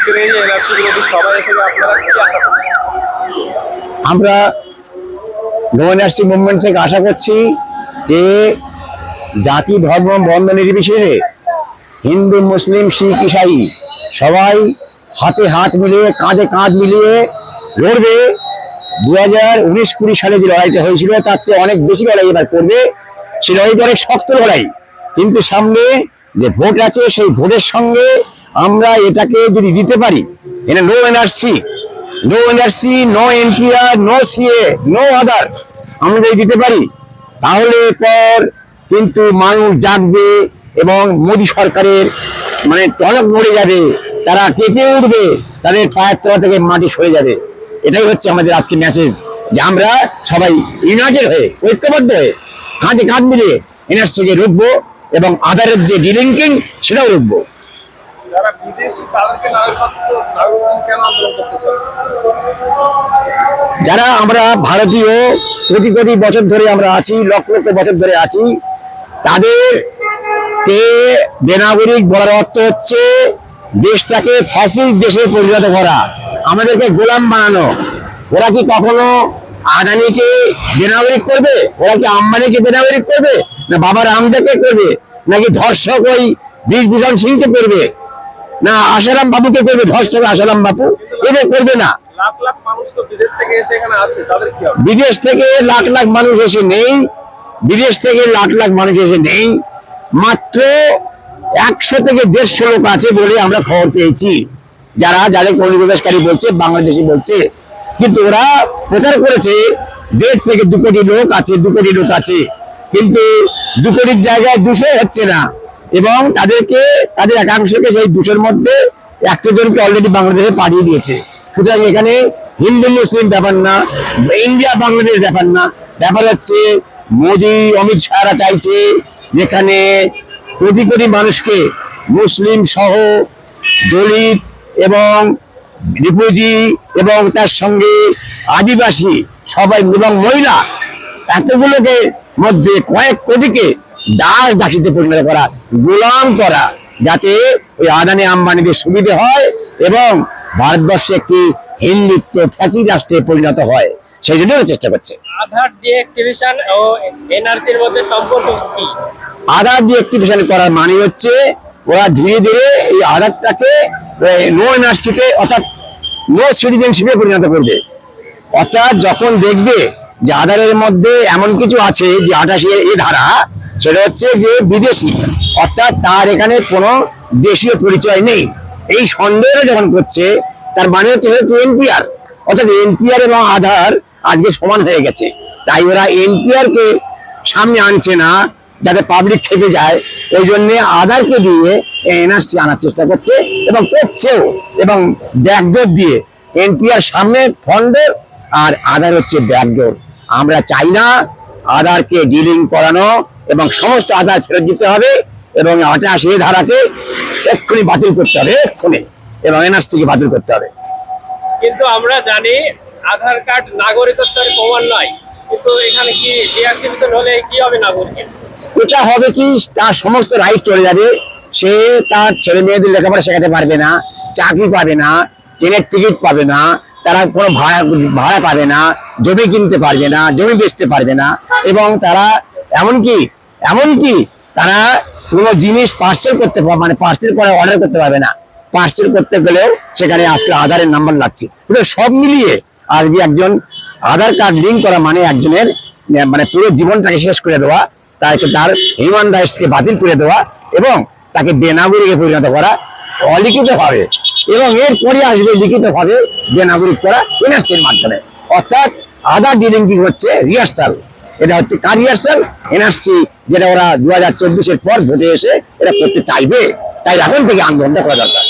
আজকের এই সবাই আপনারা কি আশা করছেন? আমরা নো এনআরসি মুভমেন্ট থেকে আশা করছি যে জাতি, ধর্ম, বন্ধ নির্বিশেষে হিন্দু, মুসলিম, শিখ, ইসাই সবাই হাতে হাত মিলিয়ে, কাঁধে কাঁধ মিলিয়ে লড়বে। দু হাজার উনিশ কুড়ি সালে যে লড়াইটা হয়েছিল, তার চেয়ে অনেক বেশি লড়াই এবার করবে। সে লড়াইটা অনেক শক্ত লড়াই। কিন্তু সামনে যে ভোট আছে, সেই ভোটের সঙ্গে আমরা এটাকে যদি দিতে পারি এটা no NRC no NRC no NPR no CA no other আমরা যদি দিতে পারি, তাহলে পর কিন্তু মানুষ জাগবে এবং মোদী সরকারের মানে টনক মরে যাবে, তারা কেঁপে উঠবে, তাদের পায়ের তলা থেকে মাটি সরে যাবে। এটাই হচ্ছে আমাদের আজকে মেসেজ যে আমরা সবাই ইউনাইটেড হয়ে, ঐক্যবদ্ধ হয়ে, কাঁধে কাঁধ মিলিয়ে এনআরসিকে রুখবো এবং আদারের যে ডিলিঙ্কিং সেটাও রুখবো। যারা বিদেশি, তাদেরকে কেন করতে যারা আমরা ভারতীয় কোটি কোটি বছর ধরে আমরা আছি, লক্ষ লক্ষ বছর ধরে আছি তাদের বেনাগরিক বলার অর্থ হচ্ছে দেশটাকে ফ্যাসিস্ট দেশে পরিণত করা, আমাদেরকে গোলাম বানানো। ওরা কি কখনো আদানিকে বেনাগরিক করবে? ওরা কি আম্বানিকে বেনাগরিক করবে? না বাবা রামদেবকে করবে? নাকি ধর্ষক ওই বিভূষণ সিংকে করবে? না আসারাম বাবুকে করবে ধর্ষক আসারাম বাবু। এদের করবে না। হবে? বিদেশ থেকে লাখ লাখ মানুষ এসে নেই। বিদেশ থেকে লাখ লাখ মানুষ এসে নেই। মাত্র একশো থেকে দেড়শো লোক আছে বলে আমরা খবর পেয়েছি। যারা যাদের অনুপ্রবেশকারী বলছে বাংলাদেশি বলছে। কিন্তু ওরা প্রচার করেছে দেড় থেকে দু কোটি লোক আছে দু কোটি লোক আছে। কিন্তু দু কোটির জায়গায় দুশো হচ্ছে না। এবং তাদেরকে, তাদের একাংশকে সেই দুশোর মধ্যে একটা জনকে অলরেডি বাংলাদেশে পাঠিয়ে দিয়েছে। সুতরাং এখানে হিন্দু, মুসলিম ব্যাপার না, ইন্ডিয়া, বাংলাদেশ ব্যাপার না। ব্যাপার হচ্ছে, মোদি, অমিত শাহরা চাইছে যেখানে কোটি কোটি মানুষকে মুসলিম সহ দলিত এবং রিফিউজি এবং তার সঙ্গে আদিবাসী সবাই এবং মহিলা, এতগুলোকে মধ্যে কয়েক কোটিকে দাস দাসীতে পরিণত করা গোলাম করা যাতে ওই আদানি আম্বানিদের সুবিধে হয় এবং ভারতবর্ষে একটি হিন্দুত্ব ফ্যাসি রাষ্ট্রে পরিণত হয়। সেই জন্য চেষ্টা করছে। আধার ডিঅ্যাক্টিভেশন ও এনআরসির মধ্যে সম্পর্ক কি? আধার ডিএক্টিভেশন করার মানে হচ্ছে ওরা ধীরে ধীরে এই আধারটাকে নো এনআরসিতে অর্থাৎ নো সিটিজেনশিপে পরিণত করবে। অর্থাৎ যখন দেখবে যে আধারের মধ্যে এমন কিছু আছে যে আঠাশি এ ধারা সেটা হচ্ছে যে বিদেশি, অর্থাৎ তার এখানে কোনো দেশীয় পরিচয় নেই। এই সন্দেহটা যখন করছে, তার মানে হচ্ছে হচ্ছে এনপিআর অর্থাৎ এনপিআর এবং আধার আজকে সমান হয়ে গেছে। তাই ওরা এনপিআর কে সামনে আনছে না, যাতে পাবলিক খেপে যায়। ওই জন্য আধারকে দিয়ে এনআরসি আনার চেষ্টা করছে এবং করছেও। এবং ব্যাকডোর দিয়ে এনপিআর সামনে ফন্ডের আর আধার হচ্ছে ব্যাকডোর। আমরা চাই না আধারকে ডিলিং করানো এবং সমস্ত আধার ফেরত দিতে হবে এবং আঠাশ এ ধারাকে এক্ষুনি বাতিল করতে হবে এক্ষুনি এবং এনআরসিকে বাতিল করতে হবে। কিন্তু আমরা জানি আধার কার্ড নাগরিকত্বের প্রমাণ নয়। কিন্তু এখানে কি ডিঅ্যাক্টিভেশন হলে কি হবে নাগরিকের? এটা হবে কি তার সমস্ত রাইট চলে যাবে। সে তার ছেলে মেয়েদের লেখাপড়া শেখাতে পারবে না চাকরি পাবে না ট্রেনের টিকিট পাবে না তারা কোনো ভাড়া ভাড়া পাবে না জমি কিনতে পারবে না জমি বেচতে পারবে না এবং তারা এমনকি এমনকি তারা কোনো জিনিস পার্সেল করতে মানে পার্সেল করে অর্ডার করতে পারবে না। পার্সেল করতে গেলেও সেখানে আজকে আধারের নাম্বার লাগছে। সব মিলিয়ে আজকে একজন আধার কার্ড লিঙ্ক করা মানে একজনের মানে পুরো জীবনটাকে শেষ করে দেওয়া, তাকে তার হিউম্যান রাইটসকে বাতিল করে দেওয়া এবং তাকে বেনাগরিকে পরিণত করা অলিখিত ভাবে এবং এরপরে আসবে লিখিত ভাবে বেনাগরিক করা এনআরসির মাধ্যমে। অর্থাৎ আধার ডিলিং কি হচ্ছে? রিহার্সাল এটা হচ্ছে কার রিহার্সাল এনআরসি, যেটা ওরা দু হাজার চব্বিশের পর ভোটে এসে এটা করতে চাইবে, তাই এখন থেকে আন্দোলনটা করা দরকার।